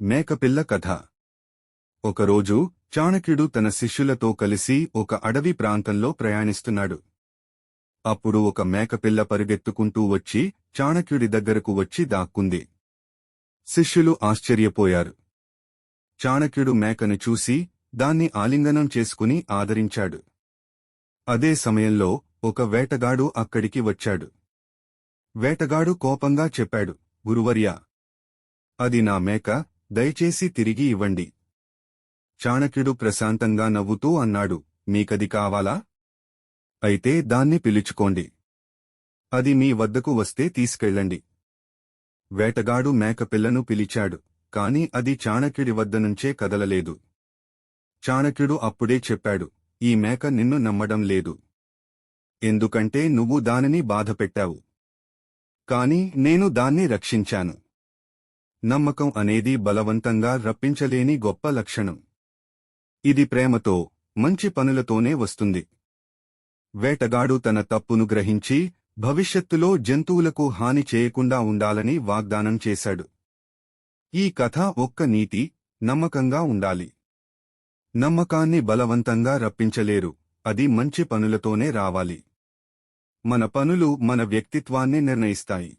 మేకపిల్ల కథ. ఒకరోజు చాణక్యుడు తన శిష్యులతో కలిసి ఒక అడవి ప్రాంతంలో ప్రయాణిస్తున్నాడు. అప్పుడు ఒక మేకపిల్ల పరుగెత్తుకుంటూ వచ్చి చాణక్యుడి దగ్గరకు వచ్చి దాక్కుంది. శిష్యులు ఆశ్చర్యపోయారు. చాణక్యుడు మేకను చూసి దాన్ని ఆలింగనం చేసుకుని ఆదరించాడు. అదే సమయంలో ఒక వేటగాడు అక్కడికి వచ్చాడు. వేటగాడు కోపంగా చెప్పాడు గురువర్య అది నా మేక దయచేసి తిరిగి ఇవ్వండి. చాణక్యుడు ప్రశాంతంగా నవ్వుతూ అన్నాడు మీకది కావాలా? అయితే దాన్ని పిలుచుకోండి. అది మీ వద్దకు వస్తే తీసుకెళ్ళండి వేటగాడు మేకపిల్లను పిలిచాడు కాని అది చాణక్యుడి వద్ద నుంచే కదలలేదు. చాణక్యుడు అప్పుడే చెప్పాడు ఈ మేక నిన్ను నమ్మడం లేదు. ఎందుకంటే నువ్వు దానిని బాధపెట్టావు. కాని నేను దాన్ని రక్షించాను. నమ్మకం అనేది బలవంతంగా రప్పించలేని గొప్ప లక్షణం. ఇది ప్రేమతో మంచి పనులతోనే వస్తుంది. వేటగాడు తన తప్పును గ్రహించి భవిష్యత్తులో జంతువులకు హాని చేయకుండా ఉండాలని వాగ్దానం చేశాడు. ఈ కథ ఒక్క నీతి నమ్మకంగా ఉండాలి. నమ్మకాన్ని బలవంతంగా రప్పించలేరు అది మంచి పనులతోనే రావాలి. మన పనులు మన వ్యక్తిత్వాన్ని నిర్ణయిస్తాయి.